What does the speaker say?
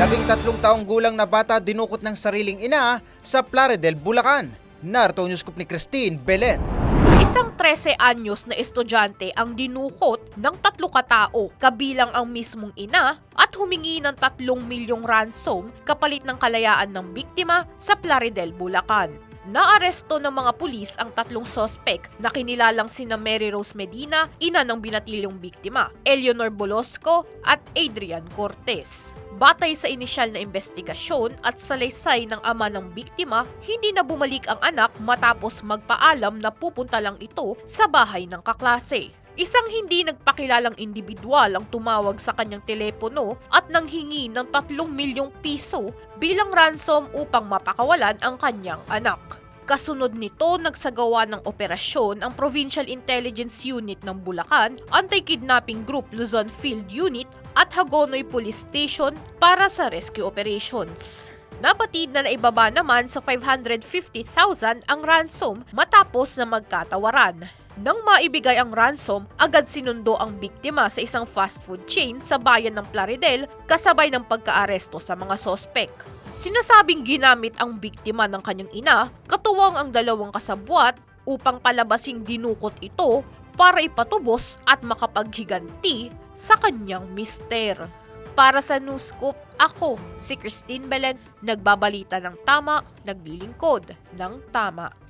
Labing tatlong taong gulang na bata dinukot ng sariling ina sa Plaridel, Bulacan. Narito ang newscoop ni Christine Belen. Isang 13 anyos na estudyante ang dinukot ng tatlo katao kabilang ang mismong ina at humingi ng 3 milyong ransom kapalit ng kalayaan ng biktima sa Plaridel, Bulacan. Naaresto ng mga pulis ang tatlong sospek na kinilalang sina Mary Rose Medina, ina ng binatilyong biktima, Eleanor Bolosco at Adrian Cortez. Batay sa inisyal na investigasyon at salaysay ng ama ng biktima, hindi na bumalik ang anak matapos magpaalam na pupunta lang ito sa bahay ng kaklase. Isang hindi nagpakilalang individual ang tumawag sa kanyang telepono at nanghingi ng 3 milyong piso bilang ransom upang mapakawalan ang kanyang anak. Kasunod nito, nagsagawa ng operasyon ang Provincial Intelligence Unit ng Bulacan, Anti-Kidnapping Group Luzon Field Unit at Hagonoy Police Station para sa rescue operations. Napatid na naibaba naman sa 550,000 ang ransom matapos na magkatawaran. Nang maibigay ang ransom, agad sinundo ang biktima sa isang fast food chain sa bayan ng Plaridel kasabay ng pagkaaresto sa mga sospek. Sinasabing ginamit ang biktima ng kanyang ina, katuwang ang dalawang kasabwat upang palabasing dinukot ito para ipatubos at makapaghiganti sa kanyang mister. Para sa News Scoop, ako, si Christine Belen, nagbabalita ng tama, naglilingkod ng tama.